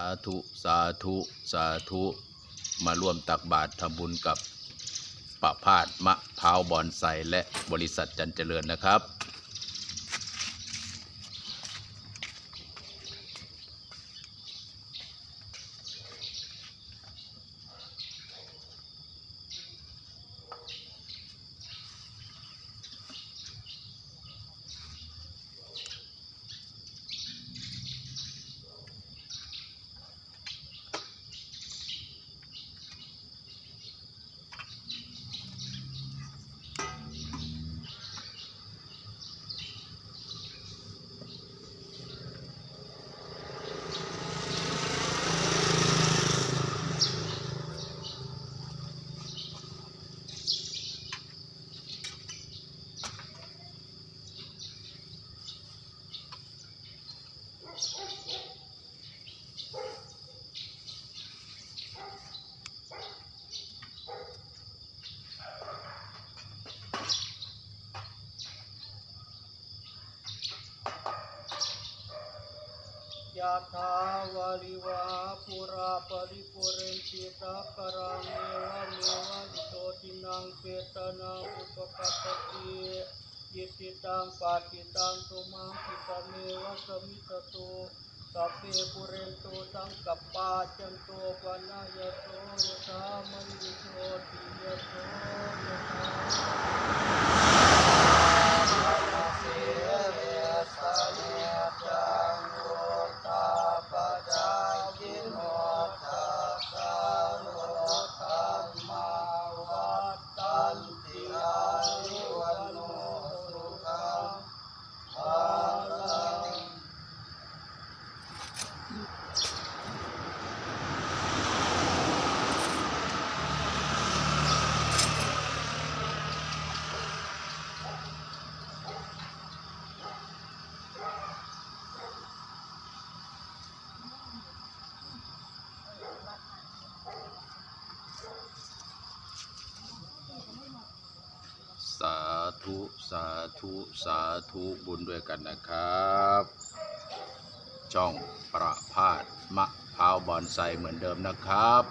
าธุสาธุสาธุมาร่วมตักบาตรทำบุญกับประพาสมะพร้าวบอนไซและบริษัทจันเจริญนะครับ ยถาวาลิวาปุราปริปุเรนติสาคารังเอวะเมวะอิโตตินังเปตนาอุปกัปติยิติตังปาติตังตุมังคิปะเมวะสมิตตุสัพเพปุเรนตุสังกัปปาจันโตปนายโตยะธามาธุ สาธุ สาธุ บุญด้วยกันนะครับ ช่องประพาสมะพร้าวบอนไซเหมือนเดิมนะครับ